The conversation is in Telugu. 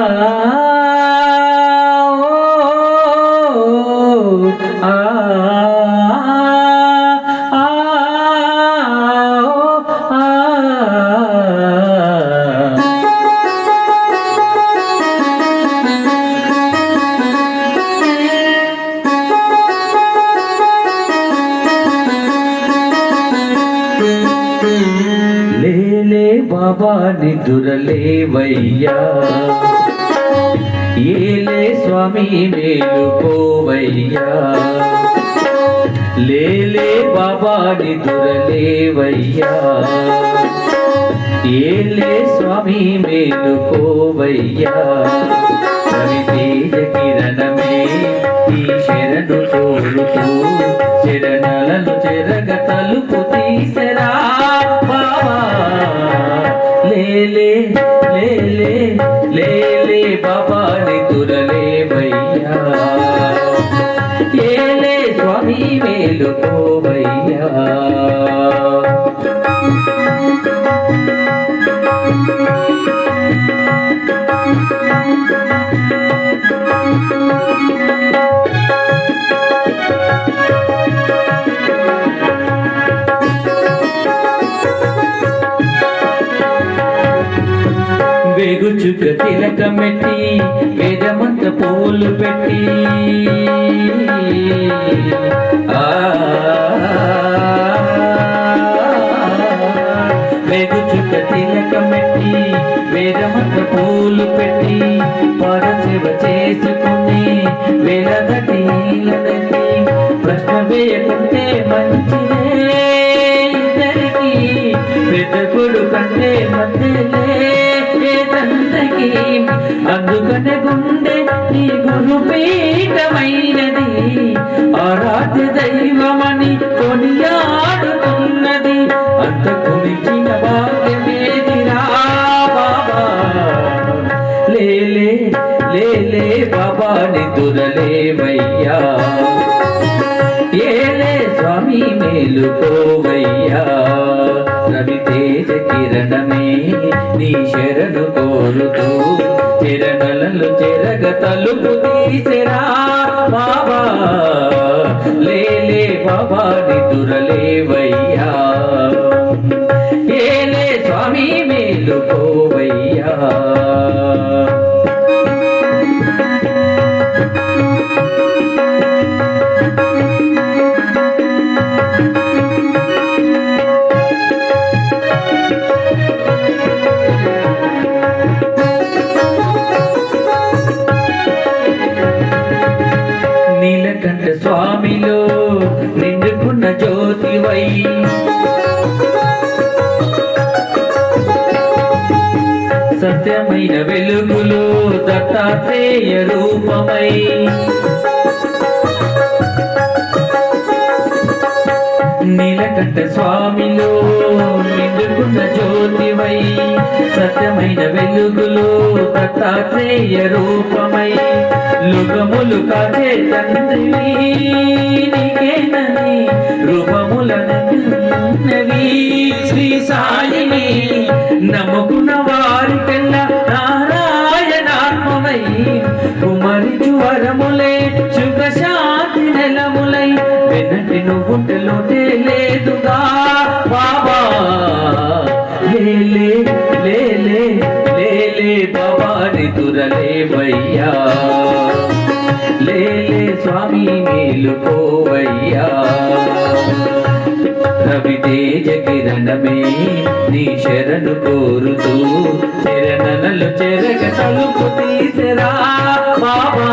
ఓ, ఆ, ఆ, బాబా నిదురలేవయ్యా. ఏలే స్వామి మేలు పోవయ్యా. లేలే బాబాని దురలేవయ్యా. ఏలే స్వామి మేలు మేలుకోవయ్యా రవితేజ కిరణమే ఈ శరణు కోరుతూ శరణలను చెరగ తలుపు తీసరా. బాబా లేలే లేలే లేలే బాబా. మేలుకోవయ్యా. వెగుచుక తిలకమెట్టి వేదమంత పూలు పెట్టి. ఆ వెగుచుక తిలకమెట్టి వేదమంత పూలు పెట్టి పరసేవ చేసుకుని వేలగటీలనని ప్రశ్న వేయకుంటే మంచిదే ఇద్దరికి పెద్ద కొడుకంటే మంచిదే తండ్రికి అందుకనే గుండె లేలే లేలే బాబా నిదురలేవయ్యా ఏలే స్వామి మేలుకోవయ్యా. రవితేజ కిరణమే నీ శరణు కోరుతూ చిరణలలు చెరగ తలుపు తీసిరా బాబా. లేలే బాబా నిదురలేవయ్యా వెంకట స్వామిలో నిండుకున్న జ్యోతివై. సత్యమైన వెలుగులో దత్తాత్రేయ రూపమై. నీలకంఠ స్వామిలో నిండుకున్న జ్యోతివై. సత్యమైన వెలుగులో దత్తాత్రేయ రూపమై. లుగములు కాచే తండ్రి నీకేనని రూపములనవి శ్రీ సాయిని నమ్ముకున్న మేలుకోవయ్యా రవి తేజ కిరణమే నీ శరణు కోరుతూ శరణలు చెరగ తలుపు తీసరా బాబా.